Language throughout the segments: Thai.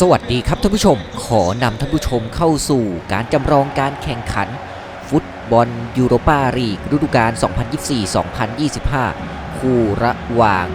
สวัสดีครับท่านผู้ชม ขอนำท่านผู้ชมเข้าสู่การจำลองการแข่งขัน ฟุตบอลยูโรปาลีกฤดูกาล 2024-2025 คู่ระหว่าง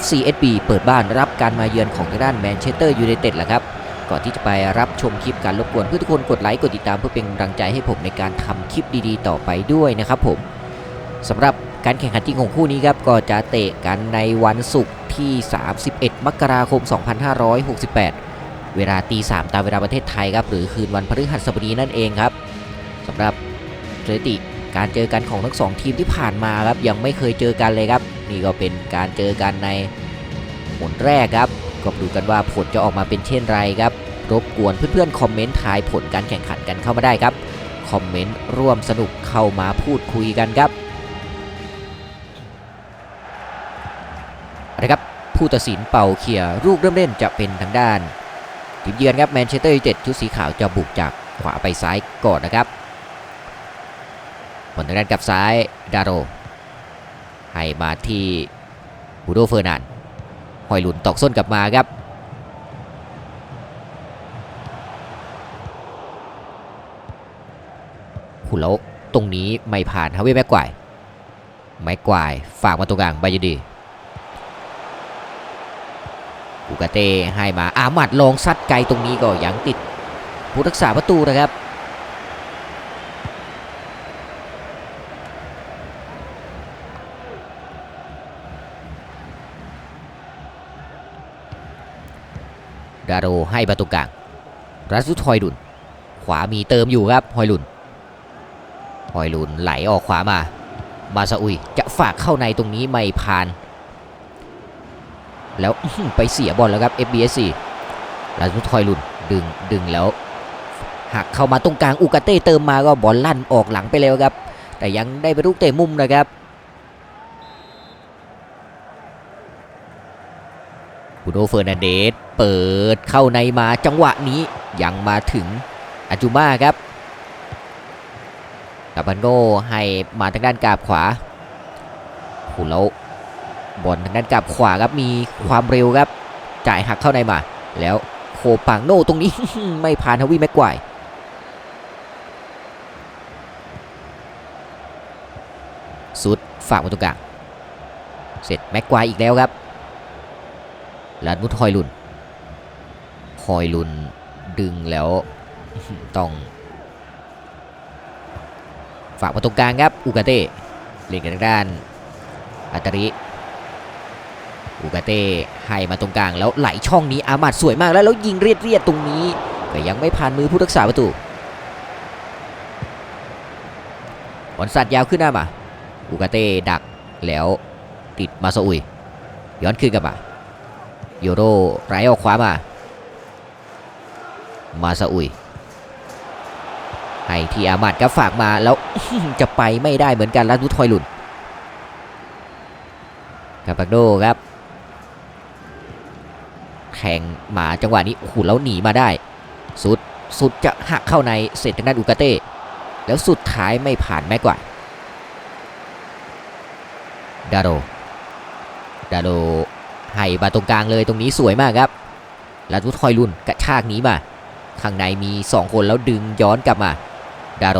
FCSB เปิดบ้านรับการมาเยือนของทางด้านแมนเชสเตอร์ยูไนเต็ดแหละครับ ก่อนที่จะไปรับชมคลิปการรบกวนเพื่อทุกคนกดไลค์กดติดตามเพื่อเป็นกำลังใจให้ผมในการทำคลิปดีๆ ต่อไปด้วยนะครับผมสำหรับ การแข่งขันจริงของคู่นี้ครับก็จะเตะกันในวันศุกร์ที่ 31 มกราคม 2568 เวลาตีสามตามเวลาประเทศไทยครับหรือคืนวันพฤหัสบดีนั่นเองครับสำหรับสถิติการเจอกันของทั้งสองทีมที่ผ่านมาครับยังไม่เคยเจอกันเลยครับ นี่ก็เป็นการเจอกันในหนแรกครับก็ดูกันว่าผลจะออกมาเป็นเช่นไรครับ รบกวนเพื่อนๆคอมเมนต์ทายผลการแข่งขันกันเข้ามาได้ครับ คอมเมนต์ร่วมสนุกเข้ามาพูดคุยกันครับ เอาละครับผู้ตัดสินเป่าเขี่ยลูกเริ่มเล่นจะเป็นทางด้านทีมเยือนครับแมนเชสเตอร์ยูไนเต็ดชุดสีขาวจะบุกจากขวาไปซ้ายก่อนนะครับผลทางด้านกับซ้ายดาโรให้มาที่บูโดเฟอร์นันหอยหลุนตอกส้นกลับมาครับขุนแล้วตรงนี้ไม่ผ่านฮาเว่แม็กควายแม็กควายฝากมาตรงกลางบายดีอู กาเต้ให้มาอามัดลองซัดไกลตรงนี้ก็ยังติดผู้รักษาประตูนะครับดาโรให้ประตูกลางรัสุทอยดุน ขวามีเติมอยู่ครับฮอยลุนฮอยลุนไหลออกขวามา มาซาอุยจะฝากเข้าในตรงนี้ไม่ผ่าน แล้วไปเสียบอลแล้วครับ FBSC ลาซุทอยลุนดึงดึงแล้วหักเข้ามาตรงกลางอูกาเต้เติมมาก็บอลลั่นออกหลังไปแล้วครับ แต่ยังได้ไปลูกเตะมุมนะครับบูโดเฟอร์นันเดสเปิดเข้าในมาจังหวะนี้ยังมาถึงอาจูมาครับกับบันโกให้มาทางด้านกาบขวาโหแล้ว บอลทางด้านกาบขวาครับมีความเร็วครับ จ่ายหักเข้าในมา แล้วโคปังโนตรงนี้ ไม่ผ่านทวีแม็กควายสุดฝากมาตรงกลางเสร็จแม็กควายอีกแล้วครับลัดมุดฮอยลุนฮอยลุนดึงแล้วต้อง ฝากมาตรงกลางครับอูกาเต้เล่นกันด้านอัตริ อูกาเต้ให้มาตรงกลางแล้วไหลช่องนี้อามาดสวยมากแล้วแล้วยิงเรียดเรียดๆตรงนี้แต่ยังไม่ผ่านมือผู้รักษาประตูบอลสัตว์ยาวขึ้นหน้ามาอูกาเต้ดักแล้วติดมาซาอุย ย้อนคืนกลับมาโยโรไหลออกขวามา มาซาอุยให้ที่อามัดก็ฝากมาแล้วจะไปไม่ได้เหมือนกันลัดวุทอยหลุนกาปักโดครับ แข่งหมาจังหวะนี้โอ้โหแล้วหนีมาได้ สุดสุดจะหักเข้าในเสร็จทางด้านอูกาเต้แล้วสุดท้ายไม่ผ่านแม็กว่าดาโดดาโดให้มาตรงกลางเลยตรงนี้สวยมากครับลัดวุทอยหลุนกระชากหนีมา ข้างในมี 2 คนแล้วดึงย้อนกลับมา ดาโร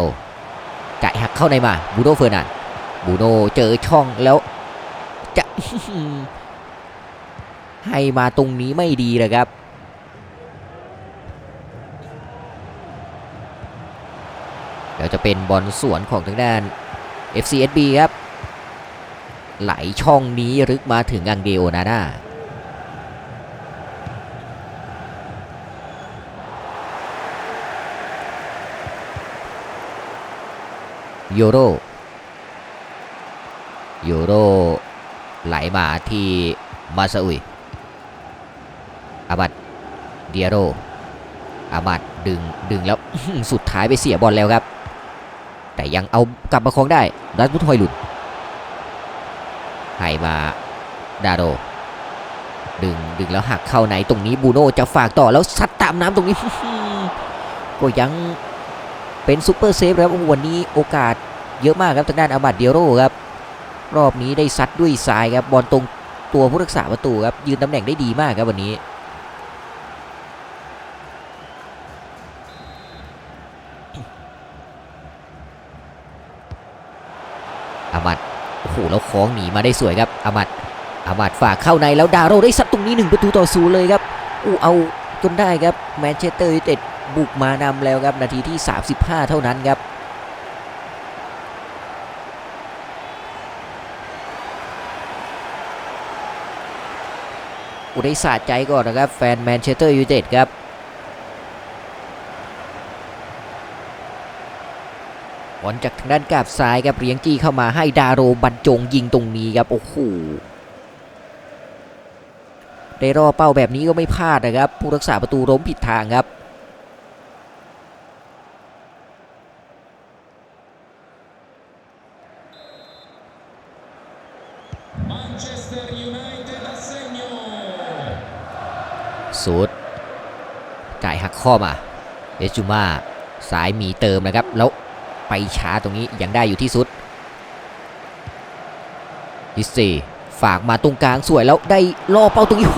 จ่ายหักเข้าในมาบูโนเฟอร์นันบูโนเจอช่องแล้วจะ ให้มาตรงนี้ไม่ดีเลยครับ เดี๋ยวจะเป็นบอลสวนของทางด้าน FCSB ครับ ไหลช่องนี้ลึกมาถึงอังเดโอนาน่าโยโรโยโรไหลมาที่มาซาอุย อาบัดเดียโรอาบัดดึงดึงแล้วสุดท้ายไปเสียบอลแล้วครับ แต่ยังเอากลับมาครองได้รัสบุทอยหลุดให้มาดาโดดึงดึงแล้วหักเข้าในตรงนี้บูโน่จะฝากต่อแล้วซัดตามน้ำตรงนี้ก็ยังเป็นซูเปอร์เซฟแล้ววันนี้โอกาสเยอะมากครับทางด้านอาบัดเดียโรครับ รอบนี้ได้ซัดด้วยซ้ายครับบอลตรงตัวผู้รักษาประตูครับยืนตำแหน่งได้ดีมากครับวันนี้ อมัดโอ้โหแล้วคล้องหนีมาได้สวยครับอามัดอามัดฝากเข้าในแล้วดาโรได้ซัดตรงนี้หนึ่งประตูต่อศูนย์เลยครับอู้เอาจนได้ครับแมนเชสเตอร์ยูไนเต็ดบุกมานำแล้วครับนาทีที่ 35 เท่านั้นครับอุได้สะใจก่อนนะครับแฟนแมนเชสเตอร์ยูไนเต็ดครับ บอลจากทางด้านกาบซ้ายครับเรียงจี้เข้ามาให้ดาโรบรรจงยิงตรงนี้ครับโอ้โหได้รอเป้าแบบนี้ก็ไม่พลาดนะครับ ผู้รักษาประตูล้มผิดทางครับ Manchester United a segno สูดจ่ายหักข้อมาเอจูมาสายหมีเติมนะครับแล้ว ไปช้าตรงนี้ยังได้อยู่ที่สุดฮิสซีฝากมาตรงกลางสวยแล้วได้ล่อเป้าตรงนี้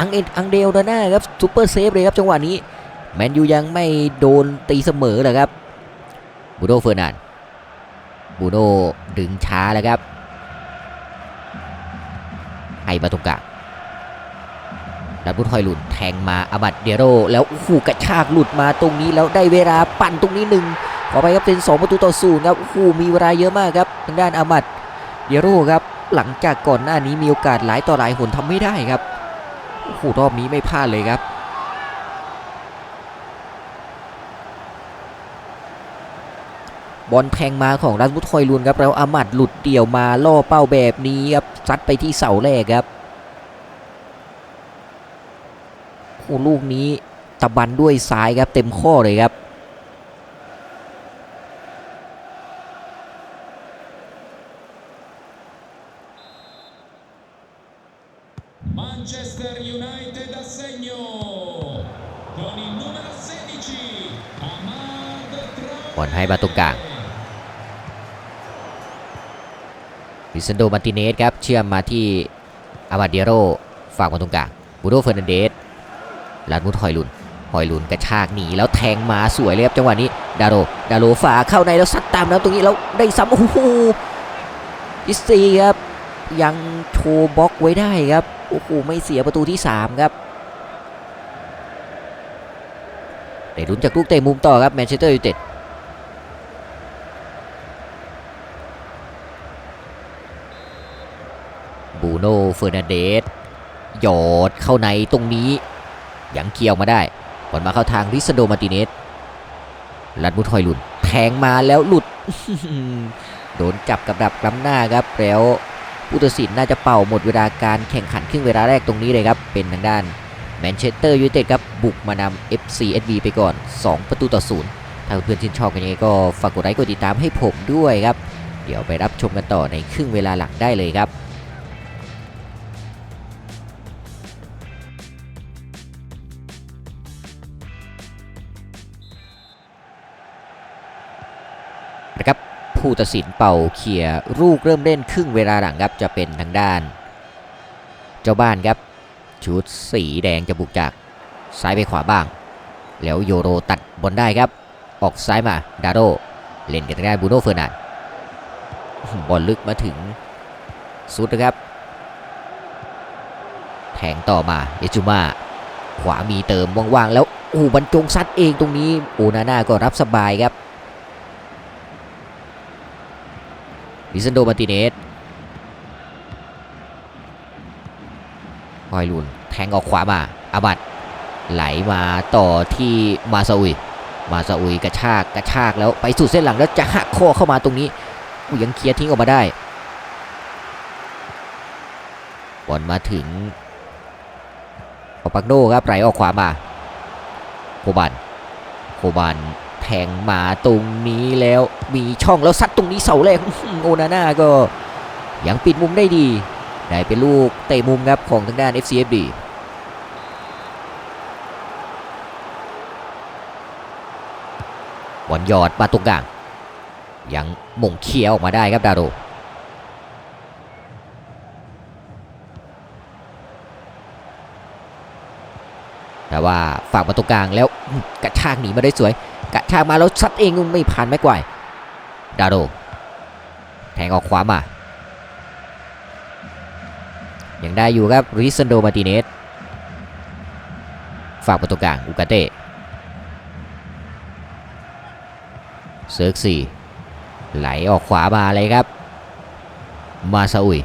อังเอ็นอังเดลดาน่าครับซูเปอร์เซฟเลยครับจังหวะนี้แมนยูยังไม่โดนตีเสมอเลยครับบูโนเฟอร์นันบูโนดึงช้าแล้วครับให้มาตรงกลางดับบุญทอยหลุนแทงมาอามัดเดียโรแล้วโอ้โหกระชากหลุดมาตรงนี้แล้วได้เวลาปั่นตรงนี้หนึ่ง ขอไปครับเป็นสองประตูต่อศูนย์ครับโอ้โหมีเวลาเยอะมากครับทางด้านอามัดเดียโรครับหลังจากก่อนหน้านี้มีโอกาสหลายต่อหลายหนทำไม่ได้ครับโอ้โหรอบนี้ไม่พลาดเลยครับบอลแทงมาของรัสมุทอยลุนครับแล้วอามัดหลุดเดี่ยวมาล่อเป้าแบบนี้ครับซัดไปที่เสาแรกครับโอ้ลูกนี้ตะบันด้วยซ้ายครับเต็มข้อเลยครับ ให้มาตรงกลางวิสันโดมาติเนสครับเชื่อมมาที่อามาเดียโรฝากมาตรงกลางบูโดเฟอร์นันเดสลานมุดหอยลุนหอยลุนกระชากหนีแล้วแทงมาสวยเลยครับจังหวะนี้ดาโรดาโรฝาเข้าในแล้วซัดตามแล้วตรงนี้แล้วได้ซ้ำโอ้โหอิสซีครับยังโชว์บล็อกไว้ได้ครับโอ้โหไม่เสียประตูที่ 3 ครับได้ลุ้นจากลูกเตะมุมต่อครับแมนเชสเตอร์ยูไนเต็ด บูโน่เฟอร์นันเดสหยอดเข้าในตรงนี้ ยังเกี่ยวมาได้บอลมาเข้าทางริสโดมาติเนสลัดมุทอยหลุนแทงมาแล้วหลุด โดนจับกับดับกล้ำหน้าครับ แล้วผู้ตัดสินน่าจะเป่าหมดเวลาการแข่งขันครึ่งเวลาแรกตรงนี้เลยครับ เป็นทางด้านแมนเชสเตอร์ยูไนเต็ดครับ บุกมานำ FCSB ไปก่อน 2 ประตูต่อศูนย์ถ้าเพื่อนชื่นชอบกันยังไงก็ฝากกดไลค์กดติดตามให้ผมด้วยครับ เดี๋ยวไปรับชมกันต่อในครึ่งเวลาหลังได้เลยครับ ผู้ตัดสินเป่าเขี่ยลูกเริ่มเล่นครึ่งเวลาหลังครับจะเป็นทางด้าน เจ้าบ้านครับ ชุดสีแดงจะบุกจากซ้ายไปขวาบ้าง แล้วโยโรตัดบอลได้ครับ ออกซ้ายมาดาโรเล่นกับทางด้านบูโน่เฟอร์นันบอลลึกมาถึงสุดนะครับแทงต่อมาเอจูมาขวามีเติมว่างๆแล้วโอ้บรรจงซัดเองตรงนี้โอนาน่าก็รับสบายครับ ลิซันโดมาติเนสฮอยลุนแทงออกขวามาอาบัดไหลมาต่อที่มาซาอุย มาซาอุยกระชากกระชากแล้วไปสู่เส้นหลังแล้วจะหักข้อเข้ามาตรงนี้อุยยังเคลียร์ทิ้งออกมาได้ บอลมาถึงปอปักโนครับไหลออกขวามาโคบันโคบันแทงมาตรงนี้แล้ว มีช่องแล้วซัดตรงนี้เสาแรกโอนาน่าก็ยังปิดมุมได้ดี ได้เป็นลูกเตะมุมครับของทางด้าน FCFD บอลยอดมาตรงกลาง ยังหม่งเคลียออกมาได้ครับดาโรแต่ว่าฝากมาตรงกลางแล้วกระชากหนีมาได้สวย กระชากมาแล้วซัดเองไม่ผ่านไม่กวาย ดาโดแทงออกขวามายังได้อยู่ครับริซันโดมาติเนสฝากประตูกลางอุกาเต้เซิร์กสี่ไหลออกขวามาเลยครับ มาซาอุย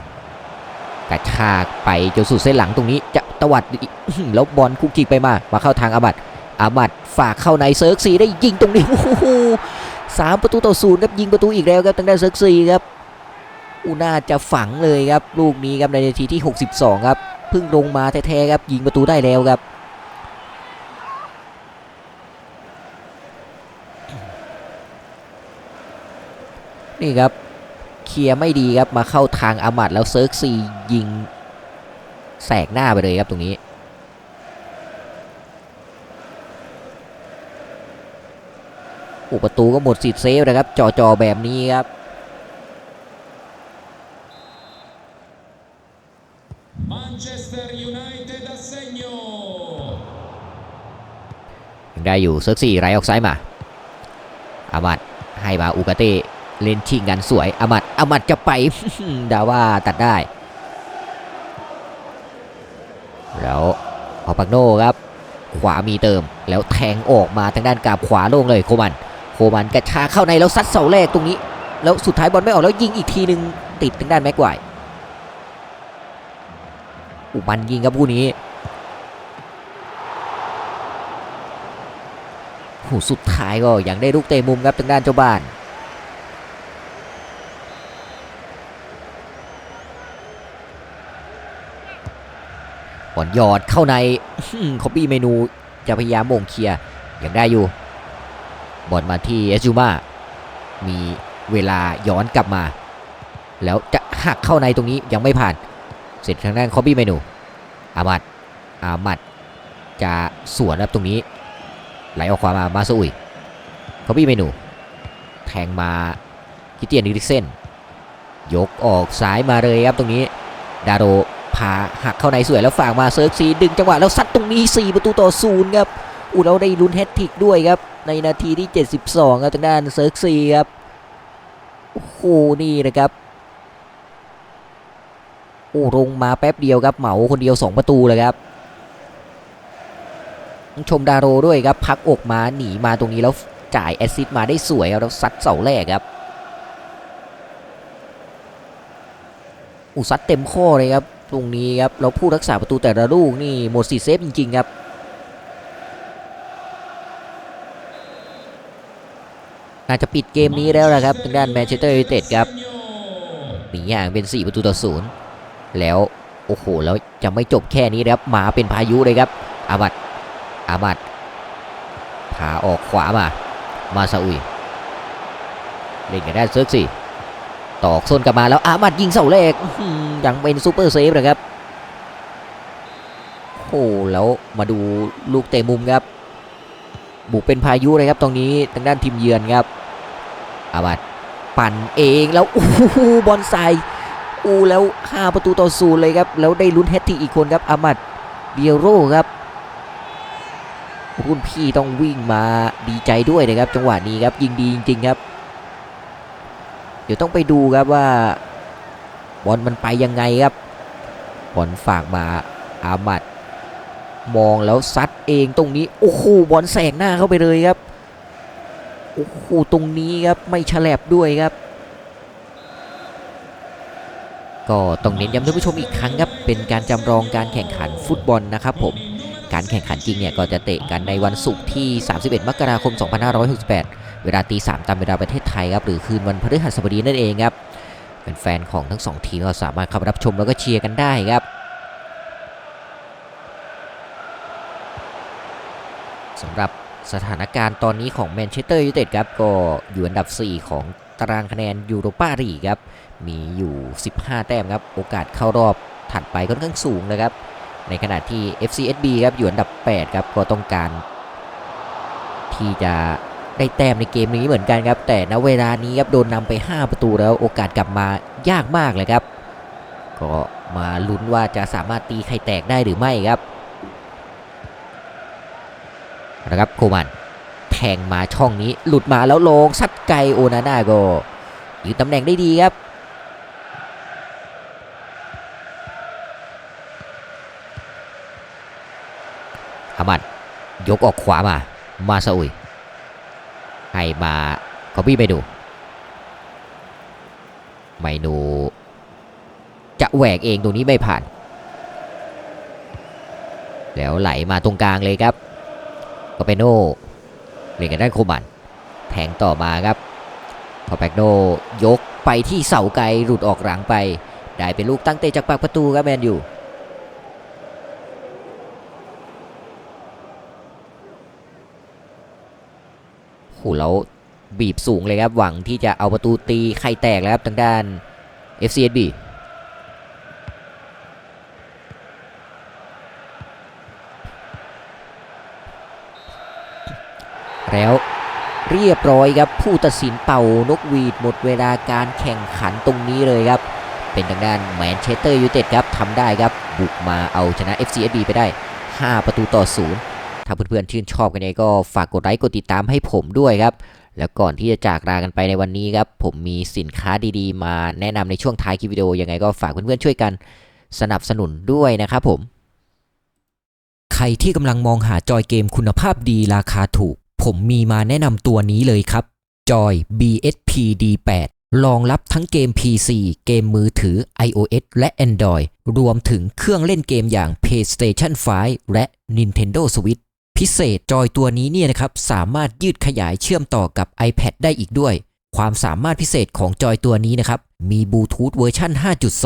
กระชากไปจนสู่เส้นหลังตรงนี้จะตวัดอีกแล้วบอลคุกกิกไปมา มาเข้าทางอามัดอามัดฝากเข้าในเซิร์กซีได้ยิงตรงนี้โอ้โห สามประตูต่อศูนย์ครับยิงประตูอีกแล้วครับทางด้านเซิร์กซีครับอูน่าจะฝังเลยครับลูกนี้ครับในนาทีที่ 62 ครับเพิ่งลงมาแท้ๆครับยิงประตูได้แล้วครับนี่ครับเคลียร์ไม่ดีครับมาเข้าทางอามัดแล้วเซิร์กซียิงแสกหน้าไปเลยครับตรงนี้ อุประตูก็หมดสิทธิ์เซฟนะครับจอจอๆแบบนี้ครับ Manchester United a segno. ยังได้อยู่เซิร์กซี่ไรออกซ้ายมาอามัดให้มาอุกาเต้เล่นชิงกันสวยอามัดอามัดจะไปดาว่าตัดได้ แล้วพอปักโน่ครับ ขวามีเติมแล้วแทงออกมาทางด้านกาบขวาโล่งเลยโคมัน โคมันกระชากเข้าในแล้วซัดเสาแรกตรงนี้ แล้วสุดท้ายบอลไม่ออกแล้วยิงอีกทีหนึ่งติดทางด้านแม็กไกวร์อุมันยิงครับคู่นี้โหสุดท้ายก็ยังได้ลูกเตะมุมครับทางด้านเจ้าบ้านบอลหยอดเข้าในคอปปี้เมนูจะพยายามโมงเคลียร์ยังได้อยู่ บอลมาที่เอสจูมามีเวลาย้อนกลับมา แล้วจะหักเข้าในตรงนี้ยังไม่ผ่าน เสร็จทางด้านคอปปี้เมนู อามัด อามัดจะสวนครับตรงนี้ ไหลออกขวามา มาซาอุยคอบี้เมนู แทงมาคิเตียนดิริเซนยกออกซ้ายมาเลยครับตรงนี้ ดาโรพาหักเข้าในสวยแล้วฝากมาเซิร์ฟซีดึงจังหวะแล้วซัดตรงนี้ 4 ประตูต่อศูนย์ครับอู้เราได้ลุ้นแฮตทิกด้วยครับ ในนาทีที่ 72 ครับทางด้านเซิร์ฟซีครับโอ้โหนี่นะครับโอ้ลงมาแป๊บเดียวครับเหมาคนเดียว 2 ประตูเลยครับ ชมดาโรด้วยครับ พักอกมาหนีมาตรงนี้แล้วจ่ายแอซิสมาได้สวยครับแล้วซัดเสาแรกครับอุซัดเต็มข้อเลยครับ ตรงนี้ครับแล้วผู้รักษาประตูแต่ละลูกนี่หมดสิทธิ์เซฟจริงๆครับ น่าจะปิดเกมนี้แล้วนะครับทางด้านแมนเชสเตอร์ยูไนเต็ดครับหนีอย่างเป็น 4 ประตูต่อศูนย์แล้วโอ้โหแล้วจะไม่จบแค่นี้นะครับมาเป็นพายุเลยครับอามัดอามัดพาออกขวามา มาซาอุยเล่นกันได้เซิร์กสิตอกโซนกลับมาแล้วอามัดยิงเสาแรกยังเป็นซูเปอร์เซฟนะครับโอ้แล้วมาดูลูกเตะมุมครับ บุกเป็นพายุเลยครับตรงนี้ทางด้านทีมเยือนครับ อามัดปั่นเองแล้วโอ้บอลใส่อู้แล้ว 5 ประตูต่อศูนย์เลยครับ แล้วได้ลุ้นแฮตทิกอีกคนครับอามัดเบียโรครับรุ่นพี่ต้องวิ่งมาดีใจด้วยนะครับ จังหวะนี้ครับยิงดีจริง ๆ ครับ เดี๋ยวต้องไปดูครับว่าบอลมันไปยังไงครับบอลฝากมาอามัดมองแล้วซัดเองตรงนี้โอ้โหบอลแสกหน้าเข้าไปเลยครับ โอ้โหตรงนี้ครับไม่ฉลบด้วยครับ ก็ต้องเน้นย้ำท่านผู้ชมอีกครั้งครับเป็นการจำลองการแข่งขันฟุตบอลนะครับผมการแข่งขันจริงเนี่ยก็จะเตะกันในวันศุกร์ที่ 31 มกราคม 2568 เวลาตี3ตามเวลาประเทศไทยครับหรือคืนวันพฤหัสบดีนั่นเองครับเป็นแฟนของทั้งสองทีมก็สามารถเข้ามารับชมแล้วก็เชียร์กันได้ครับสำหรับ สถานการณ์ตอนนี้ของแมนเชสเตอร์ยูไนเต็ดครับก็อยู่อันดับ 4 ของตารางคะแนนยูโรปาลีกครับมีอยู่ 15 แต้มครับโอกาสเข้ารอบถัดไปค่อนข้างสูงนะครับ ในขณะที่ FCSB ครับอยู่อันดับ 8 ครับก็ต้องการ ที่จะได้แต้มในเกมนี้เหมือนกันครับ แต่ณเวลานี้ครับโดนนำไป 5 ประตูแล้วโอกาสกลับมายากมากเลยครับ ก็มาลุ้นว่าจะสามารถตีไข่แตกได้หรือไม่ครับ นะครับโคมันแทงมาช่องนี้หลุดมาแล้วลงซัดไกลโอนาน่าก็ยืนตำแหน่งได้ดีครับอามัดยกออกขวามา มาซาอุยให้มาคอบี้ไปดู ไมนู จะแหวกเองตรงนี้ไม่ผ่าน แล้วไหลมาตรงกลางเลยครับ ก็เปโนเล่นกันด้านโคมันแทงต่อมาครับพอแปกโนยกไปที่เสาไกลหลุดออกหลังไป ได้เป็นลูกตั้งเตะจากปากประตูครับแมนยูโหแล้วบีบสูงเลยครับหวังที่จะเอาประตูตีไข่แตกแล้วครับทางด้าน FCSB แล้ว เรียบร้อยครับผู้ตัดสินเป่านกหวีดหมดเวลาการแข่งขันตรงนี้เลยครับ เป็นทางด้านแมนเชสเตอร์ยูไนเต็ดครับทำได้ครับบุกมาเอาชนะ FCSB ไปได้ 5 ประตูต่อศูนย์ถ้าเพื่อนๆชื่นชอบกันยังไงก็ฝากกดไลค์กดติดตามให้ผมด้วยครับแล้วก่อนที่จะจากลากันไปในวันนี้ครับ ผมมีสินค้าดีๆ มาแนะนำในช่วงท้ายคลิปวิดีโอยังไงก็ฝากเพื่อนๆช่วยกันสนับสนุนด้วยนะครับผม ใครที่กำลังมองหาจอยเกมคุณภาพดีราคาถูก ผมมีมาแนะนำตัวนี้เลยครับจอย BSP D8 รองรับทั้งเกม PC เกมมือถือ iOS และ Android รวมถึงเครื่องเล่นเกมอย่าง PlayStation 5 และ Nintendo Switch พิเศษจอยตัวนี้เนี่ยนะครับ สามารถยืดขยายเชื่อมต่อกับ iPad ได้อีกด้วย ความสามารถพิเศษของจอยตัวนี้นะครับ มีบลูทูธเวอร์ชัน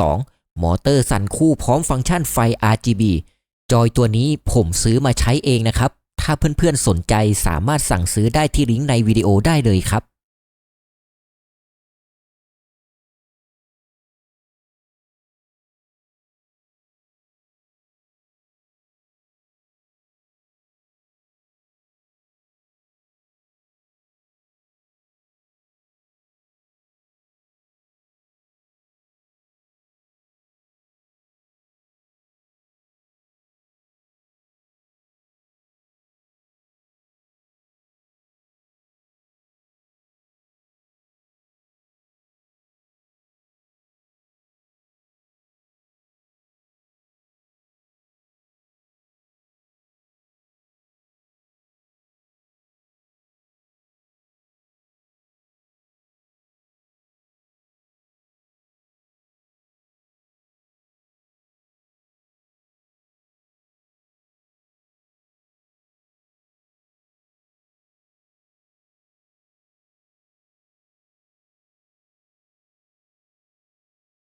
5.2 มอเตอร์สั่นคู่พร้อมฟังก์ชันไฟ RGB จอยตัวนี้ผมซื้อมาใช้เองนะครับ ถ้าเพื่อนๆสนใจสามารถสั่งซื้อได้ที่ลิงก์ในวิดีโอได้เลยครับ